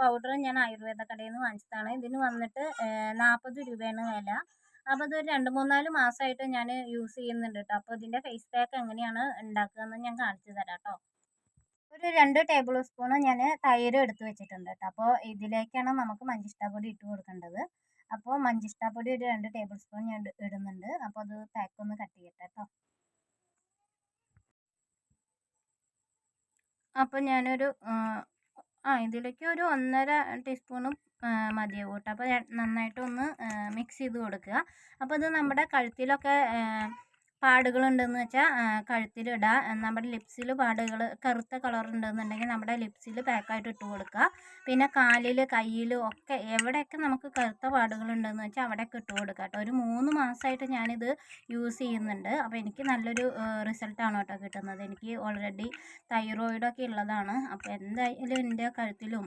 Powder ഞാൻ ആയുർവേദ കടയിൽ നിന്ന് വാങ്ങിച്ചതാണ്. ഇതിന് വന്നിട്ട് നാൽപ്പത് രൂപയാണ് വില. അപ്പോൾ ഇതൊരു രണ്ട് മൂന്നാൽ മാസമായിട്ട് ഞാൻ യൂസ് ചെയ്യുന്നുണ്ട് കേട്ടോ അപ്പോൾ ഇതിന്റെ ഫേസ് പാക്ക് എങ്ങനെയാണ് ഉണ്ടാക്കുകയെന്ന് ഞാൻ കാണിച്ചു തരാം കേട്ടോ ഒരു രണ്ട് ടേബിൾ സ്പൂൺ ഞാൻ തൈര് എടുത്ത് വെച്ചിട്ടുണ്ട് കേട്ടോ അപ്പോൾ ഇതിലേക്കാണ് നമുക്ക് മഞ്ചിഷ്ടാപ്പൊടി ഇട്ട് കൊടുക്കേണ്ടത്. അപ്പോൾ മഞ്ചിഷ്ടാപ്പൊടി ഒരു രണ്ട് ടേബിൾ സ്പൂൺ ഞാൻ ഇടുന്നുണ്ട്. അപ്പോൾ അത് പാക്ക് ഒന്ന് കട്ട് ചെയ്യട്ടെ കേട്ടോ അപ്പോൾ ഞാനൊരു ആ ഇതിലേക്ക് ഒരു ഒന്നര ടീസ്പൂണും മതിയാവും കേട്ടോ. അപ്പോൾ നന്നായിട്ടൊന്ന് മിക്സ് ചെയ്ത് കൊടുക്കുക. അപ്പോൾ ഇത് നമ്മുടെ കഴുത്തിലൊക്കെ പാടുകളുണ്ടെന്ന് വെച്ചാൽ കഴുത്തിലിടുക നമ്മുടെ ലിപ്സിൽ പാടുകൾ കറുത്ത കളർ ഉണ്ടെന്നുണ്ടെങ്കിൽ നമ്മുടെ ലിപ്സിൽ പാക്കായിട്ട് ഇട്ട് കൊടുക്കുക. പിന്നെ കാലിൽ കയ്യിൽ ഒക്കെ എവിടെയൊക്കെ നമുക്ക് കറുത്ത പാടുകളുണ്ടെന്ന് വെച്ചാൽ അവിടെയൊക്കെ ഇട്ട് കൊടുക്കുക കേട്ടോ. ഒരു മൂന്ന് മാസമായിട്ട് ഞാനിത് യൂസ് ചെയ്യുന്നുണ്ട്. അപ്പോൾ എനിക്ക് നല്ലൊരു റിസൾട്ടാണ് കേട്ടോ കിട്ടുന്നത്. എനിക്ക് ഓൾറെഡി തൈറോയിഡൊക്കെ ഉള്ളതാണ്. അപ്പോൾ എന്തായാലും എന്റെ കഴുത്തിലും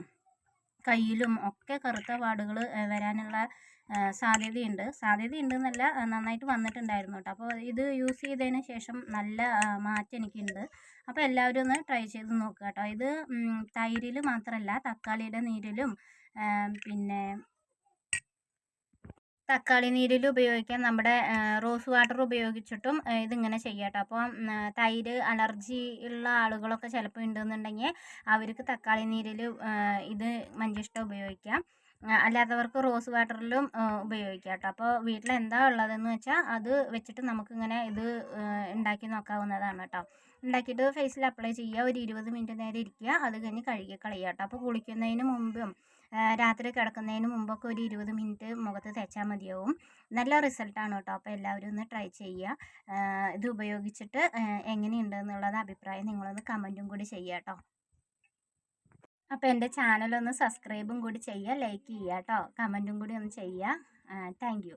കയ്യിലും ഒക്കെ കറുത്ത പാടുകൾ വരാനുള്ള സാധ്യതയുണ്ട്. സാധ്യതയുണ്ടെന്നല്ല നന്നായിട്ട് വന്നിട്ടുണ്ടായിരുന്നു കേട്ടോ. അപ്പോൾ ഇത് യൂസ് ചെയ്തതിന് ശേഷം നല്ല മാറ്റം എനിക്കുണ്ട്. അപ്പോൾ എല്ലാവരും ഒന്ന് ട്രൈ ചെയ്ത് നോക്കുക കേട്ടോ. ഇത് തൈരിൽ മാത്രമല്ല തക്കാളിയുടെ നീരിലും പിന്നെ തക്കാളി നീരിൽ ഉപയോഗിക്കാം. നമ്മുടെ റോസ് വാട്ടർ ഉപയോഗിച്ചിട്ടും ഇതിങ്ങനെ ചെയ്യാം കേട്ടോ അപ്പോൾ തൈര് അലർജി ഉള്ള ആളുകളൊക്കെ ചിലപ്പോൾ ഉണ്ടെന്നുണ്ടെങ്കിൽ അവർക്ക് തക്കാളി നീരിൽ ഇത് മഞ്ചിഷ്ട ഉപയോഗിക്കാം. അല്ലാത്തവർക്ക് റോസ് വാട്ടറിലും ഉപയോഗിക്കാം കേട്ടോ അപ്പോൾ വീട്ടിൽ എന്താ ഉള്ളതെന്ന് വെച്ചാൽ അത് വെച്ചിട്ട് നമുക്കിങ്ങനെ ഇത് ഉണ്ടാക്കി നോക്കാവുന്നതാണ് കേട്ടോ. ഉണ്ടാക്കിയിട്ട് ഫേസിൽ അപ്ലൈ ചെയ്യുക. ഒരു ഇരുപത് മിനിറ്റ് നേരം ഇരിക്കുക. അത് കഴിഞ്ഞ് കഴുകി കളയുക കേട്ടോ അപ്പോൾ കുളിക്കുന്നതിന് മുമ്പും രാത്രി കിടക്കുന്നതിന് മുമ്പൊക്കെ ഒരു ഇരുപത് മിനിറ്റ് മുഖത്ത് തേച്ചാൽ മതിയാവും. നല്ല റിസൾട്ടാണ് കേട്ടോ. അപ്പോൾ എല്ലാവരും ഒന്ന് ട്രൈ ചെയ്യുക. ഇത് ഉപയോഗിച്ചിട്ട് എങ്ങനെയുണ്ട് എന്നുള്ളത് അഭിപ്രായം നിങ്ങളൊന്ന് കമന്റും കൂടി ചെയ്യുക കേട്ടോ. അപ്പോൾ എന്റെ ചാനലൊന്ന് സബ്സ്ക്രൈബും കൂടി ചെയ്യുക ലൈക്ക് ചെയ്യുക കേട്ടോ. കമന്റും കൂടി ഒന്ന് ചെയ്യുക. താങ്ക്